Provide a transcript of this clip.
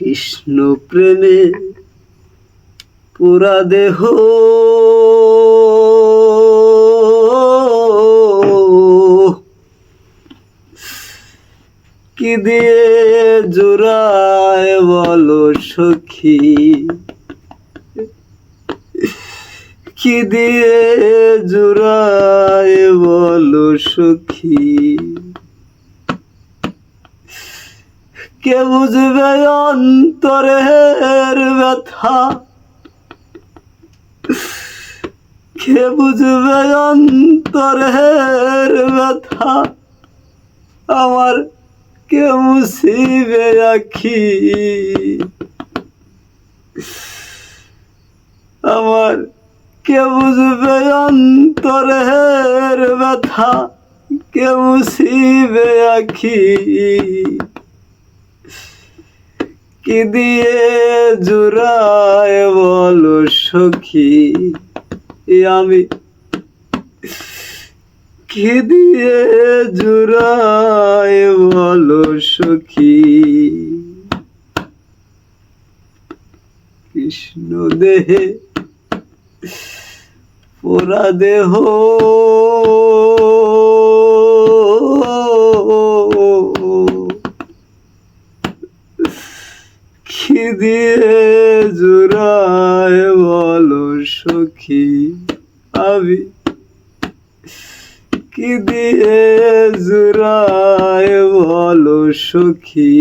কৃষ্ণ প্রেমে পুরা দেহ। কি দিয়ে জোড়ায় বলো সখী? কি দিয়ে জোড়ায় বলো সখী? কে বুঝবে অন্তরের ব্যথা? কে বুঝবে অন্তরের ব্যথা? আমার কে মুসিবে রাখি আমার কে বুঝবে অন্তরের ব্যথা? কে মুসিবে আখি? কি দিয়ে জুড়ায় বলো সখী? আমি কি দিয়ে জুড়ায় বলো সখী? কৃষ্ণ দেহে পোড়া দেহ। কি দিয়ে জোড়ায় বলো সখী আবি কি দিয়ে জোড়ায় বলো সখী?